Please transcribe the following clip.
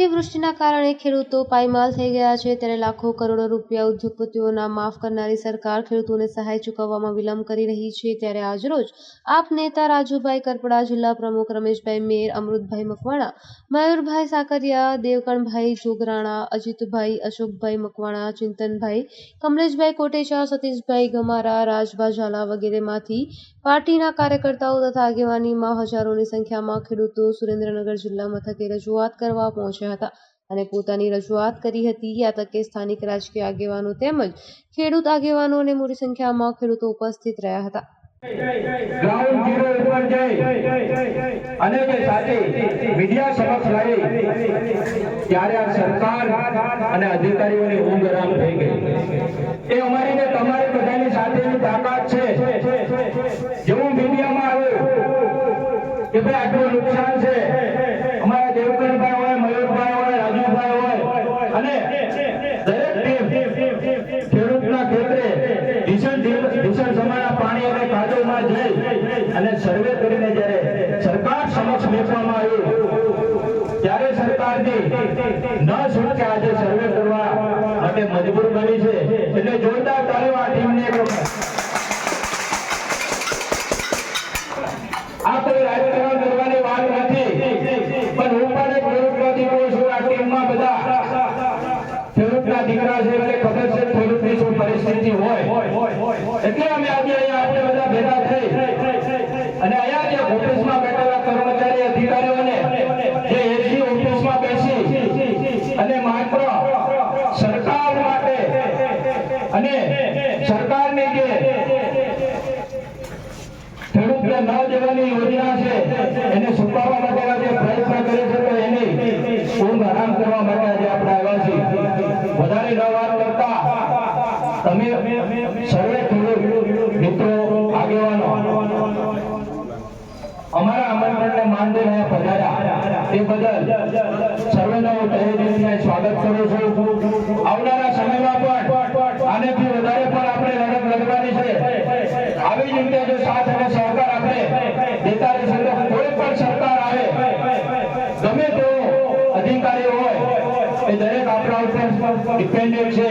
અતિવૃષ્ટિના કારણે ખેડૂતો પાયમાલ થઈ ગયા છે. ત્યારે લાખો કરોડો રૂપિયા ઉદ્યોગપતિઓના માફ કરનારી સરકાર ખેડૂતોને સહાય ચૂકવવામાં વિલંબ કરી રહી છે. ત્યારે આજરોજ આપ નેતા રાજુભાઈ કરપડા, જિલ્લા પ્રમુખ રમેશભાઈ મેર, અમૃતભાઈ મકવાણા, મયુરભાઈ સાકરિયા, દેવકણભાઈ જોગરાણા, અજીતભાઈ અશોકભાઈ મકવાણા, ચિંતનભાઈ કમલેશભાઈ કોટેચા, સતીશભાઈ ગમારા, રાજભા ઝાલા વગેરેમાંથી પાર્ટીના કાર્યકર્તાઓ તથા આગેવાનીમાં હજારોની સંખ્યામાં ખેડૂતો સુરેન્દ્રનગર જિલ્લા મથકે રજૂઆત કરવા પહોંચ્યા હતા અને પોતાની રજૂઆત કરી હતી. આ તકે સ્થાનિક રાજકીય આગેવાનો તેમજ ખેડૂત આગેવાનો અને મોટી સંખ્યામાં ખેડૂતો ઉપસ્થિત રહ્યા હતા. જેવું મીડિયામાં આવ્યું કે ભાઈ આટલું નુકસાન છે અમારા દેવકરભાઈ હોય મયુરભાઈ હોય રાજુભાઈ હોય અને દરેક ટીમ ખેડૂતના ખેતરે ભીષણ ભીષણ સમાના પાણી અને કાદવમાં જઈ અને સર્વે કરીને જ્યારે સરકાર સમક્ષ મૂકવામાં આવ્યું, ત્યારે સરકારની ન છૂટકે આજે સર્વે કરવા માટે મજબૂર બની છે? એટલે જોરદાર તાળીઓ આ ટીમને આ કોઈ રાજકારણ કરવાની વાત નથી, પણ હું પણ એક ખેડૂતનો દીકરો છું, આ ટીમમાં બધા ખેડૂતના દીકરા છે, એટલે ખબર છે ખેડૂતની શું પરિસ્થિતિ હોય. એટલે અમે આજે અહીંયા આપણે બધા ભેગા થઈ અને અહીંયા જે ઓફિસમાં બેઠેલા કર્મચારી અધિકારીઓને જે એસી ઓફિસમાં બેસી અને માત્ર સરકાર માટે અને સરકારની જે ખેડૂતને ન દેવાની યોજના છે, એને છુપાવવા માટેના જે પ્રયત્ન કરે છે, તો એની ઊંઘ હરામ કરવા માટે આજે આપણે આવ્યા છીએ. વધારે ન વાત કરતા તમે સર્વે ખેડૂત મિત્રો, આગેવાનો અમારા આમંત્રણને રહ્યા પધાર્યા. તે બદલ સર્વેનો તહે દિલથી સ્વાગત કરું છું. આવનારા સમયમાં પણ આનેથી વધારે પણ આપણે લડત લડવાની છે. આવી જ રીતે જો સાથ અને સહકાર આપણે દેતા રહીશું તો કોઈ પણ સરકાર આવે, ગમે તેવો અધિકારી હોય, એ દરેક આપણા ઉપર ડિપેન્ડેન્ટ છે.